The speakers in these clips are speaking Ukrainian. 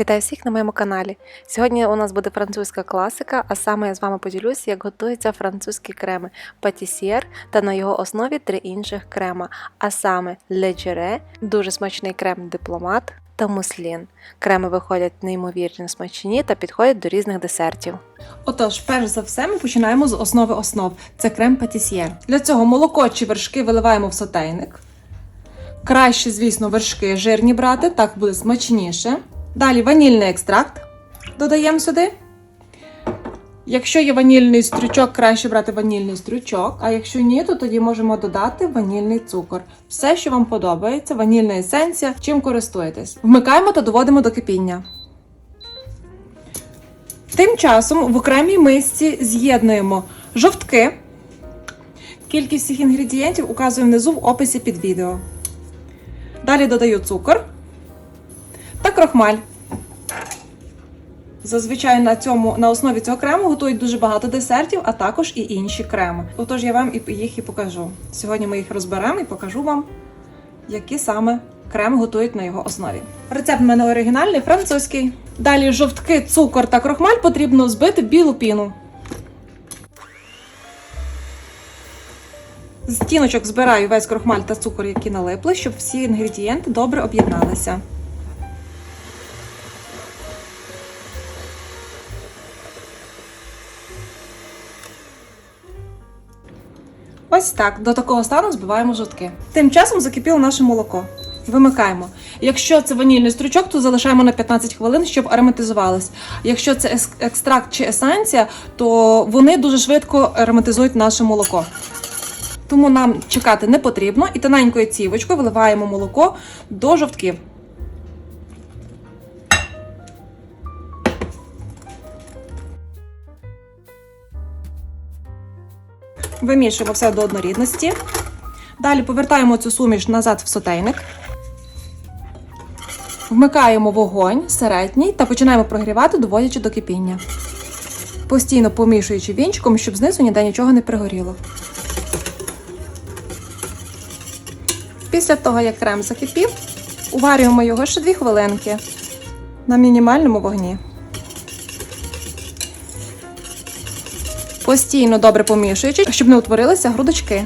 Вітаю всіх на моєму каналі. Сьогодні у нас буде французька класика, а саме я з вами поділюся, як готуються французькі креми патісьєр та на його основі три інших крема, а саме леджере, дуже смачний крем дипломат та муслін. Креми виходять неймовірно смачні та підходять до різних десертів. Отож, перш за все, ми починаємо з основи основ. Це крем патісьєр. Для цього молоко чи вершки виливаємо в сотейник. Краще, звісно, вершки жирні брати, так буде смачніше. Далі ванільний екстракт додаємо сюди. Якщо є ванільний стрючок, краще брати ванільний стрючок. А якщо ні, то тоді можемо додати ванільний цукор. Все, що вам подобається, ванільна есенція, чим користуєтесь. Вмикаємо та доводимо до кипіння. Тим часом в окремій мисці з'єднуємо жовтки. Кількість всіх інгредієнтів указую внизу в описі під відео. Далі додаю цукор та крохмаль. Зазвичай на, цьому, на основі цього крему готують дуже багато десертів, а також і інші креми. Отож я вам їх і покажу. Сьогодні ми їх розберемо і покажу вам, які саме крем готують на його основі. Рецепт в мене оригінальний, французький. Далі жовтки, цукор та крохмаль потрібно збити в білу піну. З тіночок збираю весь крохмаль та цукор, які налипли, щоб всі інгредієнти добре об'єдналися. Ось так, до такого стану збиваємо жовтки. Тим часом закипіло наше молоко. Вимикаємо. Якщо це ванільний стручок, то залишаємо на 15 хвилин, щоб ароматизувалось. Якщо це екстракт чи есенція, то вони дуже швидко ароматизують наше молоко. Тому нам чекати не потрібно і тоненькою цівочкою виливаємо молоко до жовтків. Вимішуємо все до однорідності. Далі повертаємо цю суміш назад в сотейник. Вмикаємо вогонь середній та починаємо прогрівати, доводячи до кипіння. Постійно помішуючи вінчиком, щоб знизу ніде нічого не пригоріло. Після того, як крем закипів, уварюємо його ще 2 хвилинки на мінімальному вогні. Постійно добре помішуючи, щоб не утворилися грудочки.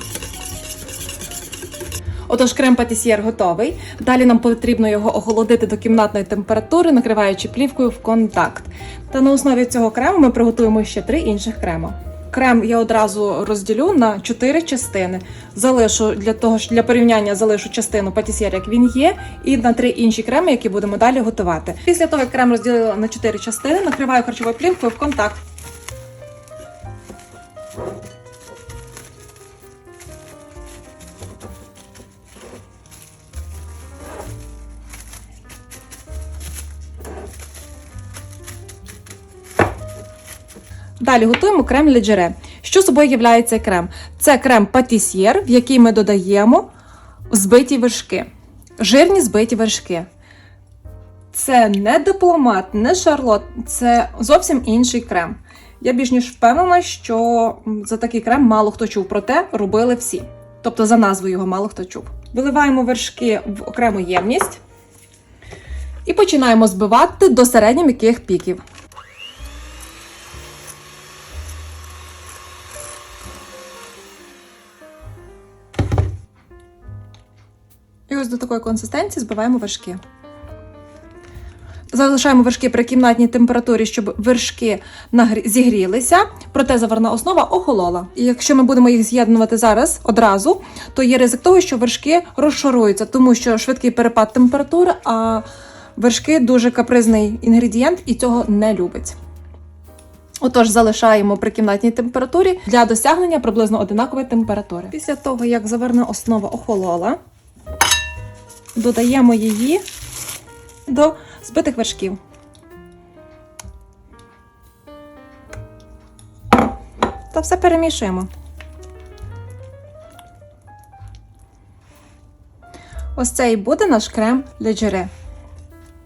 Отож, крем патісьєр готовий. Далі нам потрібно його охолодити до кімнатної температури, накриваючи плівкою в контакт. Та на основі цього крему ми приготуємо ще три інших крема. Крем я одразу розділю на чотири частини. Залишу для того, для порівняння залишу частину патісьєр, як він є, і на три інші креми, які будемо далі готувати. Після того, як крем розділила на чотири частини, накриваю харчовою плівкою в контакт. Далі готуємо крем леджере. Що собою являє цей крем? Це крем патісьєр, в який ми додаємо збиті вершки, жирні збиті вершки. Це не дипломат, не шарлот, це зовсім інший крем. Я більш ніж впевнена, що за такий крем мало хто чув, проте робили всі. Тобто за назвою його мало хто чув. Виливаємо вершки в окрему ємність і починаємо збивати до середньо м'яких піків. Ось до такої консистенції збиваємо вершки. Залишаємо вершки при кімнатній температурі, щоб вершки зігрілися, проте заварна основа охолола. І якщо ми будемо їх з'єднувати зараз одразу, то є ризик того, що вершки розшаруються, тому що швидкий перепад температури, а вершки дуже капризний інгредієнт і цього не любить. Отож, залишаємо при кімнатній температурі для досягнення приблизно одинакової температури. Після того, як заварна основа охолола, додаємо її до збитих вершків. Та все перемішуємо. Ось це і буде наш крем леджере.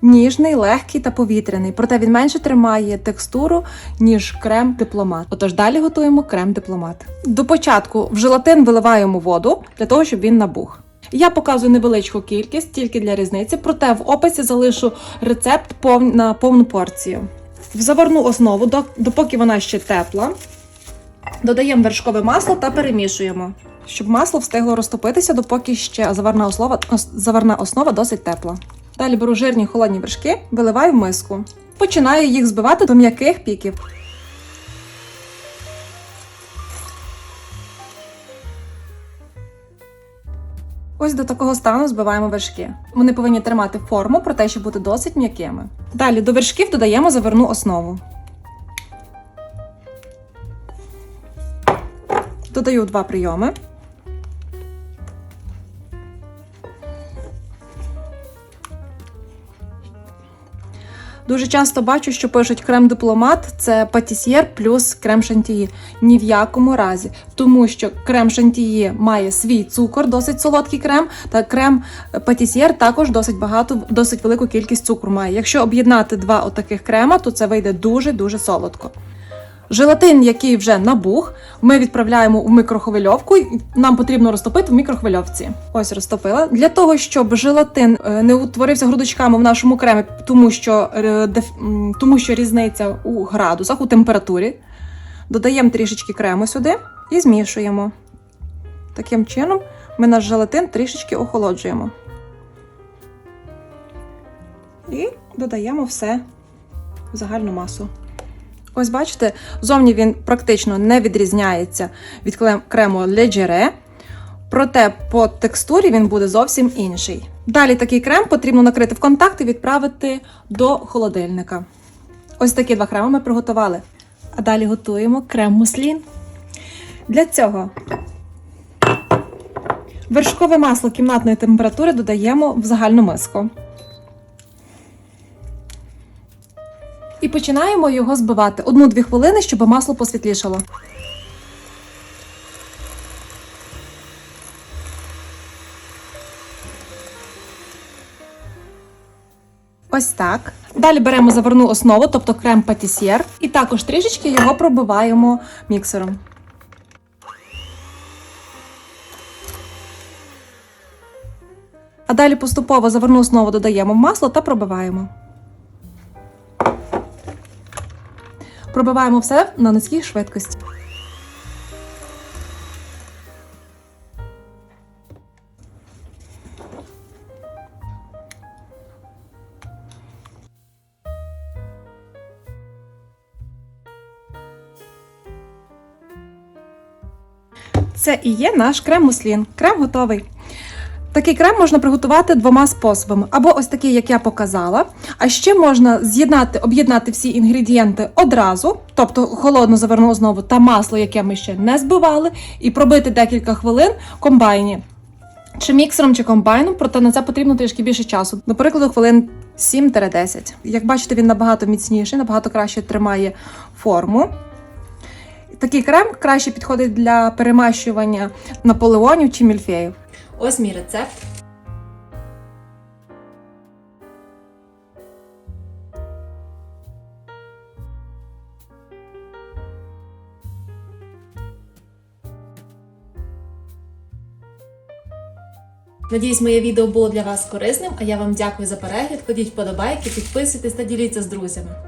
Ніжний, легкий та повітряний, проте він менше тримає текстуру, ніж крем дипломат. Отож далі готуємо крем дипломат. До початку в желатин виливаємо воду для того, щоб він набух. Я показую невеличку кількість тільки для різниці, проте в описі залишу рецепт на повну порцію. В заварну основу, допоки вона ще тепла, додаємо вершкове масло та перемішуємо, щоб масло встигло розтопитися, допоки ще заварна основа, заварна основа досить тепла. Далі беру жирні холодні вершки, виливаю в миску. Починаю їх збивати до м'яких піків. Ось до такого стану збиваємо вершки. Вони повинні тримати форму, проте щоб бути досить м'якими. Далі до вершків додаємо заверну основу. Додаю два прийоми. Дуже часто бачу, що пишуть крем-дипломат це патісьєр плюс крем шантії. Ні в якому разі, тому що крем шантії має свій цукор, досить солодкий крем, та крем патісьєр також досить багато, досить велику кількість цукру має. Якщо об'єднати два отаких крема, то це вийде дуже дуже солодко. Желатин, який вже набух, ми відправляємо в мікрохвильовку. Нам потрібно розтопити в мікрохвильовці. Ось розтопила. Для того, щоб желатин е, не утворився грудочками в нашому кремі, тому що, е, тому що різниця у градусах, у температурі. Додаємо трішечки крему сюди і змішуємо. Таким чином ми наш желатин трішечки охолоджуємо. І додаємо все в загальну масу. Ось бачите, зовні він практично не відрізняється від крему Leggere, проте по текстурі він буде зовсім інший. Далі такий крем потрібно накрити в контакт і відправити до холодильника. Ось такі два креми ми приготували. А далі готуємо крем муслін. Для цього вершкове масло кімнатної температури додаємо в загальну миску. І починаємо його збивати 1-2 хвилини, щоб масло посвітлішало. Ось так. Далі беремо заварну основу, тобто крем патісьєр, і також трішечки його пробиваємо міксером. А далі поступово заварну основу додаємо в масло та пробиваємо. Пробиваємо все на низькій швидкості. Це і є наш крем-муслін. Крем готовий. Такий крем можна приготувати двома способами. Або ось такий, як я показала. А ще можна з'єднати, об'єднати всі інгредієнти одразу, тобто холодну заверну основу та масло, яке ми ще не збивали, і пробити декілька хвилин комбайні. Чи міксером, чи комбайном, проте на це потрібно трішки більше часу. До прикладу, хвилин 7-10. Як бачите, він набагато міцніший, набагато краще тримає форму. Такий крем краще підходить для перемащування наполеонів чи мільфеїв. Ось мій рецепт. Надіюсь, моє відео було для вас корисним, а я вам дякую за перегляд. Ходіть вподобайки, підписуйтесь та діліться з друзями.